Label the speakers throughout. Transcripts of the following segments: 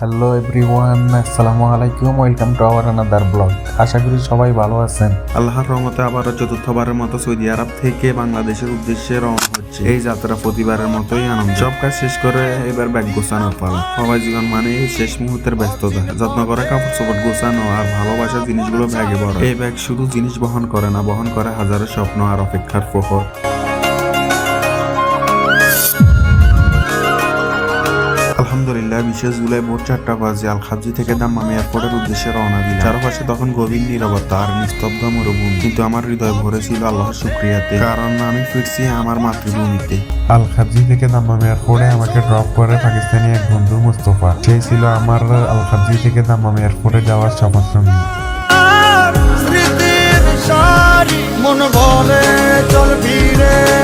Speaker 1: Hello everyone আসসালামু আলাইকুম welcome to our another blog আশা করি সবাই ভালো আছেন।
Speaker 2: আল্লাহর রহমতে আবারও চতুর্থবারের মতো সৌদি আরব থেকে বাংলাদেশের উদ্দেশ্যে রওনা হচ্ছে। এই যাত্রা প্রতিবারের মতোই আনন্দ সব কাজ শেষ করে এবার ব্যাগ গোছানোর পালা। সবাই জীবন মানে শেষ মুহূর্তের ব্যস্ততা। যত্ন করে কাপড় চোপড় গোছানো আর ভালোবাসার জিনিসগুলো ব্যাগে বড় এই ব্যাগ শুধু জিনিস বহন করে না, বহন করে হাজারো স্বপ্ন আর অপেক্ষার প্রহর। আলহামদুলিল্লাহ বিশে জুলাই ভোর চারটা বাজে আল খাবজি থেকে দাম্মাম এয়ারপোর্টের উদ্দেশ্যে রওনা দিলাম। চারপাশে তখন গভীর নীরবতা আর নিস্তব্ধ মরুভূমি। কিন্তু আমার হৃদয় ভরে ছিল আল্লাহর শুক্রিয়াতে। কারণ আমি ফিরছি আমার মাতৃভূমিতে।
Speaker 1: আল খাবজি থেকে দাম্মাম এয়ারপোর্টে আমাকে ড্রপ করে পাকিস্তানি এক বন্ধু মুস্তফা। সেই ছিল আমার আল খাবজি থেকে দাম্মাম এয়ারপোর্টে যাওয়ার সফর সঙ্গী
Speaker 3: মন বলে চল ফিরে।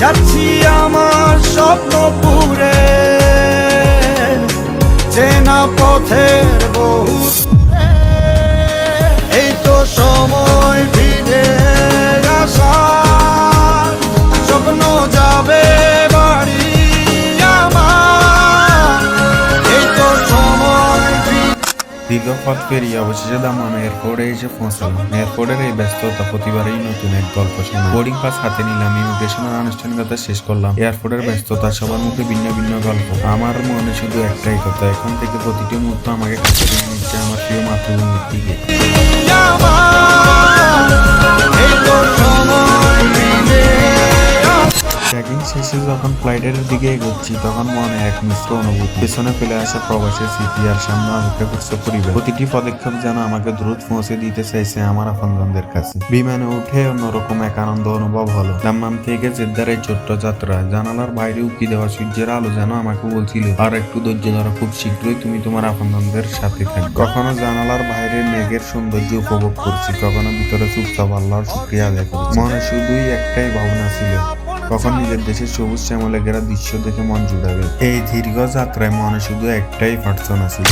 Speaker 3: যাচ্ছি আমার স্বপ্ন পুরে চেনা পথের বহু
Speaker 2: পথ পেরিয়ে অবশেষে দামাম এয়ারপোর্টে এসে পৌঁছালাম। এয়ারপোর্টের এই ব্যস্ততা প্রতিবারই নতুন এক গল্প শোনা বোর্ডিং পাস হাতে নিলাম, ইমিগ্রেশনের আনুষ্ঠানিকতা শেষ করলাম। এয়ারপোর্টের ব্যস্ততা সবার মুখে ভিন্ন ভিন্ন গল্প। আমার মনে শুধু একটাই কথা, এখন থেকে প্রতিটি মুহূর্ত আমাকে কাছে নিচ্ছে আমার প্রিয় মাতৃভূমির দিকে। শেষে যখন ফ্লাইটের দিকে এগোচ্ছি, তখন মনে এক মিশ্র অনুভূতি। পেছনে ফেলে আসা প্রবাসের স্মৃতি আর সামনে অপেক্ষা করছে পরিবার। প্রতিটি পদক্ষেপ যেন আমাকে দ্রুত পৌঁছে দিতে চাইছে আমার আপনজনদের কাছে। বিমানে উঠে অন্যরকম এক আনন্দ অনুভব হলো। দাম্মাম থেকে জেদ্দার এই ছোট্ট যাত্রা, জানালার বাইরে উকি দেওয়া সূর্যের আলো যেন আমাকে বলছিল, আর একটু ধৈর্য ধরো, খুব শীঘ্রই তুমি তোমার আপনজনদের সাথে থাকবে। কখনো জানালার বাইরে মেঘের সৌন্দর্য উপভোগ করছি, কখনো ভিতরে চুপচাপ আল্লাহর শুক্রিয়া আদায় করছি। মনে শুধুই একটাই ভাবনা ছিল কখন নিজের দেশের সবুজ শ্যামলে ঘেরা দৃশ্য দেখে মন জুড়াবে? এই দীর্ঘ যাত্রায় মনে শুধু একটাই প্রার্থনা ছিল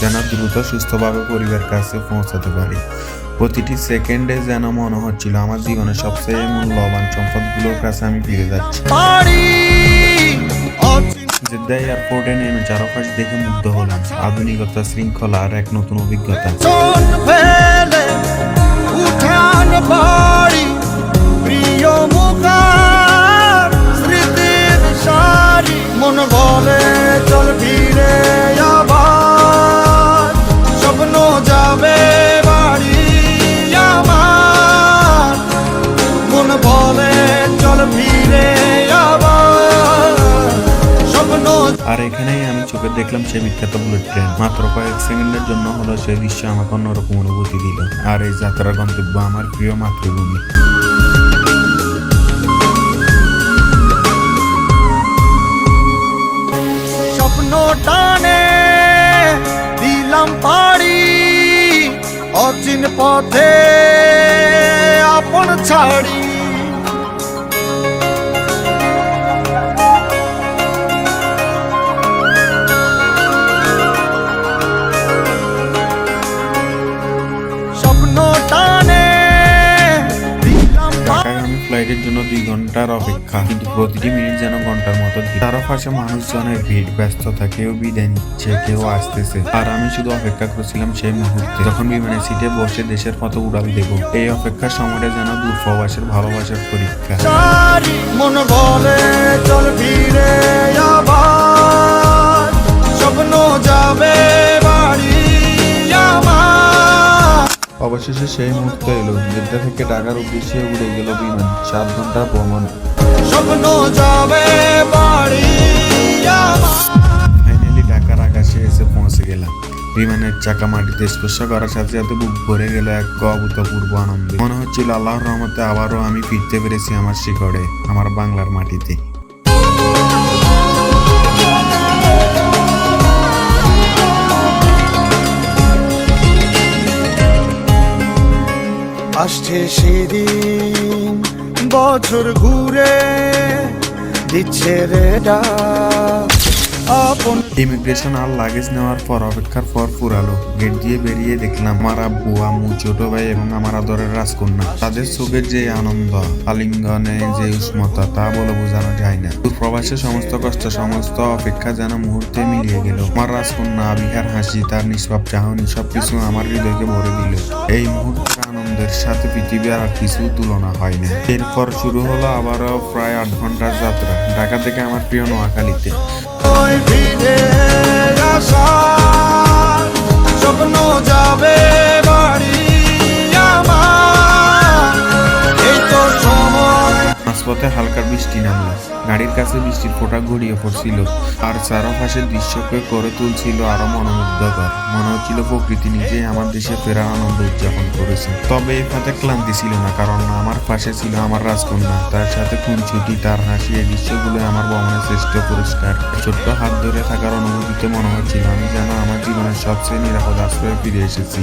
Speaker 2: যেন দ্রুত সুস্থভাবে পরিবার কাছে পৌঁছাতে পারি। প্রতিটি সেকেন্ডে যেন মনে হচ্ছিল আমার জীবনের সবচেয়ে মূল্যবান সম্পদগুলোর কাছে আমি ফিরে যাচ্ছি। জেদ্দা এয়ারপোর্টে নেমে চারপাশ দেখে মুগ্ধ হলাম। আধুনিকতা শৃঙ্খলা আর এক নতুন অভিজ্ঞতা। আর এখানেই আমি চোখে দেখলাম সে বিখ্যাত বুলেট ট্রেন। মাত্র কয়েক সেকেন্ডের জন্য হলো সেই দৃশ্য আমাকে অন্যরকম অনুভূতি দিল। আর এই যাত্রার গন্তব্য আমার প্রিয় মাতৃভূমি।
Speaker 3: স্বপ্ন টানে দিলাম পাড়ি, অচিন পথে আপন ছাড়ি।
Speaker 2: ঘণ্টার অপেক্ষা। কিন্তু প্রতিটি মিনিট যেন ঘণ্টার মতো তার পাশে মানুষজনের ভিড় ব্যস্ততা কেউ বিদায় নিচ্ছে, কেউ আসতেছে। আর আমি শুধু অপেক্ষা করছিলাম সেই মুহূর্তে। যখন বিমানের সিটে বসে দেশের মতো উড়াল দেব, এই অপেক্ষার সময়টা যেন দূরপ্রবাসের ভালোবাসার পরীক্ষা।
Speaker 3: মন বলে
Speaker 2: অবশেষে সেই মুহূর্ত এলো জেদ্দা থেকে ঢাকার উদ্দেশ্যে উড়ে গেল বিমান। সাত ঘণ্টা ভ্রমণ।
Speaker 3: স্বপ্ন যাবে বাড়ি
Speaker 2: ফাইনালি ঢাকার আকাশে এসে পৌঁছে গেলাম। বিমানের চাকা মাটিতে স্পর্শ করার সাথে সাথে বুক ভরে গেল এক অভূতপূর্ব আনন্দে। মনে হচ্ছিল আল্লাহর রহমতে আবারও আমি ফিরতে পেরেছি আমার শিকড়ে আমার বাংলার মাটিতে।
Speaker 3: আসছে সেদিন। বছর ঘুরে দিচ্ছে
Speaker 2: ইমিগ্রেশন আর লাগেজ নেওয়ার পর, অপেক্ষার পর ফুরালো গেট দিয়ে বেরিয়ে দেখলাম, আমার আব্বু, আম্মু, ছোট ভাই এবং আমার আদরের রাজকন্যা। তাদের চোখের যে আনন্দ, আলিঙ্গনে যে উষ্মতা তা বলে বোঝানো যায় না। প্রবাসের সমস্ত কষ্ট, সমস্ত অপেক্ষা যেন মুহূর্তে মিলিয়ে গেল। আমার রাজকন্যা, আবিহার হাসি, তার নিষ্পাপ চাহনি সবকিছু আমার হৃদয়কে ভরে দিল। এই মুহূর্তের আনন্দের সাথে পৃথিবী আর কিছু তুলনা হয় না। এরপর শুরু হলো আবারও প্রায় আট ঘণ্টার যাত্রা। ঢাকা থেকে আমার প্রিয় নোয়াখালীতে।
Speaker 3: ওই স্বপ্ন যাবে বাড়ি আমার। এই তো সময়।
Speaker 2: হালকা গাড়ির কাছে বৃষ্টির ফোঁটা গড়িয়ে পড়ছিল। আর চারপাশের দৃশ্যকে করে তুলছিল আরও মনোমুগ্ধকর। মনে হচ্ছিল প্রকৃতি নিজেই আমার দেশে ফেরার আনন্দ উদযাপন করেছে। তবে এই পথে ক্লান্তি ছিল না, কারণ আমার পাশে ছিল আমার রাজকন্যা। তার সাথে খুন, ছুটি, তার হাসি, এই দৃশ্যগুলো আমার ভ্রমণের শ্রেষ্ঠ পুরস্কার। ছোট্ট হাত ধরে থাকার অনুভূতিতে মনে হচ্ছিল আমি যেন আমার জীবনের সবচেয়ে নিরাপদ আশ্রয়ে ফিরে এসেছি।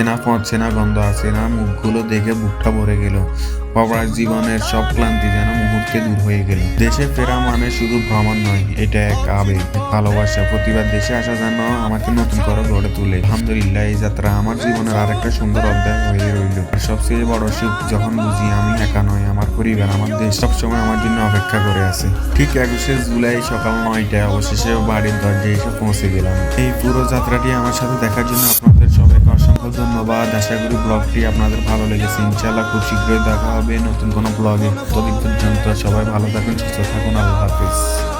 Speaker 2: চেনা পথ, চেনা গন্ধ আছে না মুখগুলো দেখে বুকটা ভরে গেল। বাবার জীবনের সব ক্লান্তি যেন মুহূর্তে দূর হয়ে গেল। দেশে ফেরা মানে শুধু ভ্রমণ নয়, এটা এক আবেগ ভালোবাসা। প্রতিবার দেশে আসা যেন আমাকে নতুন করে গড়ে তোলে। আলহামদুলিল্লাহ, এই যাত্রা আমার জীবনের আরেকটা সুন্দর অধ্যায় হয়ে রইল। আর সবচেয়ে বড় সুখ যখন বুঝি আমি একা নয় আমার পরিবার, আমার দেশ সবসময় আমার জন্য অপেক্ষা করে আছে। ঠিক একুশে জুলাই সকাল নয়টায় অবশেষে বাড়ির দরজায় এসে পৌঁছে গেলাম। এই পুরো যাত্রাটি আমার সাথে দেখার জন্য আপনাদের সবাইকে অসংখ্য আশা করি ব্লগটি আপনাদের ভালো লেগেছে। ইনশাআল্লাহ খুব শীঘ্রই দেখা হবে নতুন কোনো ব্লগে ততদিন পর্যন্ত সবাই ভালো থাকুন, সুস্থ থাকুন। আল্লাহ হাফিজ।